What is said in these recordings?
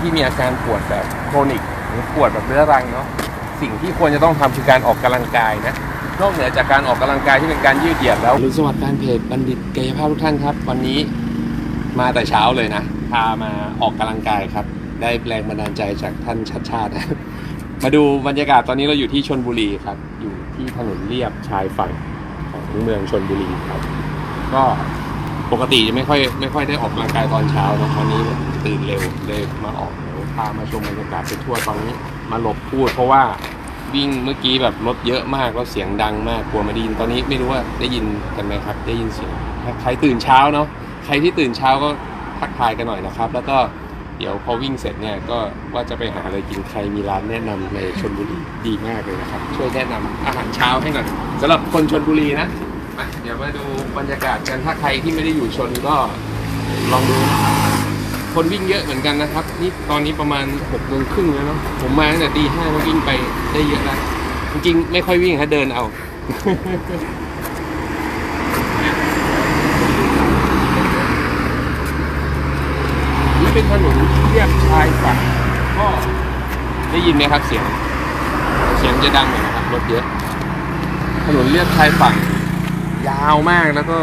ที่มีอาการปวดแบบโครนิกหรือปวดแบบเรื้อรังเนาะสิ่งที่ควรจะต้องทำคือการออกกำลังกายนะนอกเหนือจากการออกกำลังกายที่เป็นการยืดเหยียดแล้วหรือสวัสดิ์แฟนเพจบัณฑิตกายภาพทุกท่านครับ วันนี้มาแต่เช้าเลยนะ พามาออกกำลังกายครับ ได้แรงบันดาลใจจากท่านชัดชาติมาดูบรรยากาศตอนนี้เราอยู่ที่ชนบุรีครับ อยู่ที่ถนนเลียบชายฝั่งของเมืองชนบุรีครับ ก็ ปกติจะไม่ค่อยไม่ค่อยได้ออกกำลังกายตอนเช้าเนอะวันนี้ตื่นเร็วเลยมาออกเดี๋ยวพามาชมบรรยากาศไปทั่วตอนนี้มาหลบพูด เพราะว่าวิ่งเมื่อกี้แบบรถเยอะมากแล้วเสียงดังมากกลัวไมาได้ยินตอนนี้ไม่รู้ว่าได้ยินกันไหมครับ ได้ยินเสียงใครตื่นเช้าเนาะใครที่ตื่นเช้าก็ทักทายกันหน่อยนะครับ แล้วก็เดี๋ยวพอวิ่งเสร็จเนี่ยก็ว่าจะไปหาอะไรกินใครมีร้านแนะนำในชนบุรีดีมากเลยนะครับ ช่วยแนะนำอาหารเช้าให้หน่อยสำหรับคนชนบุรีนะ มาเดี๋ยวมาดูบรรยากาศกันถ้าใครที่ไม่ได้อยู่ชนก็ลองดูนะครับคนวิ่งเยอะเหมือนกันนะครับ นี่ตอนนี้ประมาณหกโมงครึ่งแล้วเนาะผมมาตั้งแต่ตีห้าก็วิ่งไปได้เยอะแล้วจริงๆไม่ค่อยวิ่งฮะเดินเอานี่เป็นถนนเรียบชายฝั่งก็ได้ยินไหมครับเสียง เสียงจะดังหน่อยนะครับรถเยอะ ถนนเรียบชายฝั่ง ยาวมากแล้วก็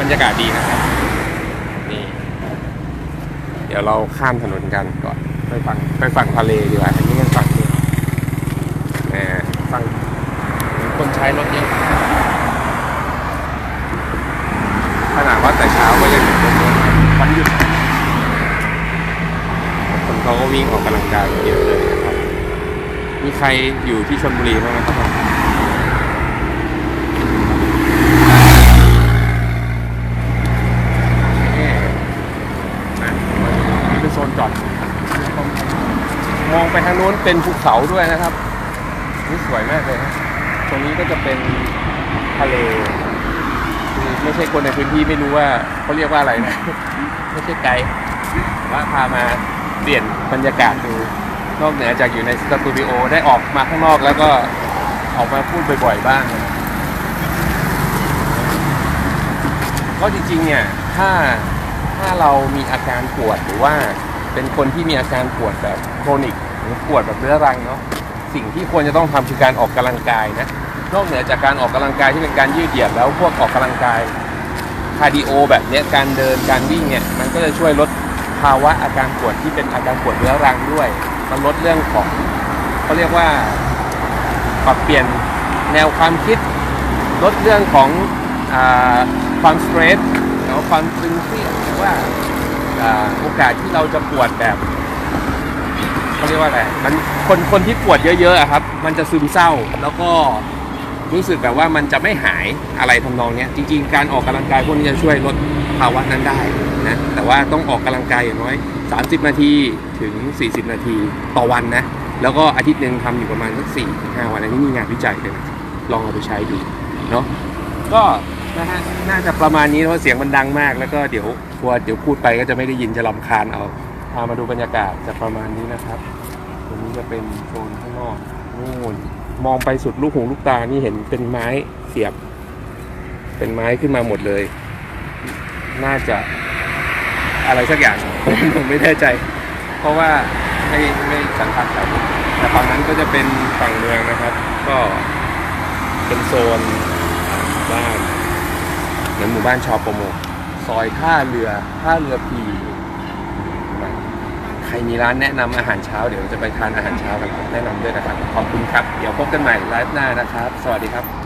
บรรยากาศดีนะครับ นี่ เดี๋ยวเราข้ามถนนกันก่อน ไปฝั่งไปฝั่งทะเลดีกว่าอันนี้มันฝั่งนี้แหมฝั่งคนใช้รถเยอะขนาดว่าแต่เช้าก็ยังเห็นคนเยอะวันหยุดคนเขาก็วิ่งออกกำลังกายเยอะเลยนะครับ มีใครอยู่ที่ชลบุรีบ้างไหมครับผม นี่นะนี่เป็นโซนจอด มองไปทางโน้นเป็นภูเขาด้วยนะครับนี่สวยมากเลยนะตรงนี้ก็จะเป็นทะเลไม่ใช่คนในพื้นที่ไม่รู้ว่าเขาเรียกว่าอะไรนะ ไม่ใช่ไกด์ว่าพามาเปลี่ยนบรรยากาศดู นอกเหนือจากอยู่ในสตูดิโอได้ออกมาข้างนอกแล้วก็ออกมาพูดบ่อยๆบ้าง ก็จริงๆเนี่ยถ้าถ้าเรามีอาการปวดหรือว่าเป็นคนที่มีอาการปวดแบบโครนิก ปวดแบบเรื้อรังเนาะสิ่งที่ควรจะต้องทำคือการออกกำลังกายนะนอกเหนือจากการออกกำลังกายที่เป็นการยืดเหยียดแล้วพวกออกกำลังกายคาร์ดิโอแบบเนี้ยการเดินการวิ่งเนี่ยมันก็จะช่วยลดภาวะอาการปวดที่เป็นอาการปวดเรื้อรังด้วย มันลดเรื่องของเขาเรียกว่าปรับเปลี่ยนแนวความคิด ลดเรื่องของอความสเตรสหรือว่าความตึงเครียดหรือว่าอ่าโอกาสที่เราจะปวดแบบ เขาเรียกว่าอะไรมันคนคนที่ปวดเยอะๆอะครับ มันจะซึมเศร้าแล้วก็รู้สึกแบบว่ามันจะไม่หายอะไรทำนองเนี้ยจริง ๆ การออกกำลังกายพวกนี้จะช่วยลดภาวะนั้นได้นะแต่ว่าต้องออกกำลังกายอย่างน้อย 30 นาทีถึง 40 นาทีต่อวันนะ แล้วก็อาทิตย์หนึ่งทำอยู่ประมาณสักสี่ห้าวันอันนี้มีงานวิจัยเลยนะลองเอาไปใช้ดูเนาะก็นะฮะน่าจะประมาณนี้เพราะเสียงมันดังมากแล้วก็เดี๋ยวกลัวเดี๋ยวพูดไปก็จะไม่ได้ยินจะลำคาญเอาามาดูบรรยากาศจะประมาณนี้นะครับ ตรงนี้จะเป็นโซนข้างนอกนู่นมองไปสุดลูกหูลูกตานี่เห็นเป็นไม้เสียบ เป็นไม้ขึ้นมาหมดเลย น่าจะอะไรสักอย่าง ผมไม่แน่ใจ เพราะว่าไม่ไม่สันทัดครับแต่ฝั่งนั้นก็จะเป็นฝั่งเมืองนะครับ ก็เป็นโซนบ้านเหมือนหมู่บ้านชอประมงซอยท่าเรือท่าเรือพี ใครมีร้านแนะนำอาหารเช้าเดี๋ยวจะไปทานอาหารเช้ากันแนะนำด้วยนะครับ ขอบคุณครับ เดี๋ยวพบกันใหม่ไลฟ์หน้านะครับ สวัสดีครับ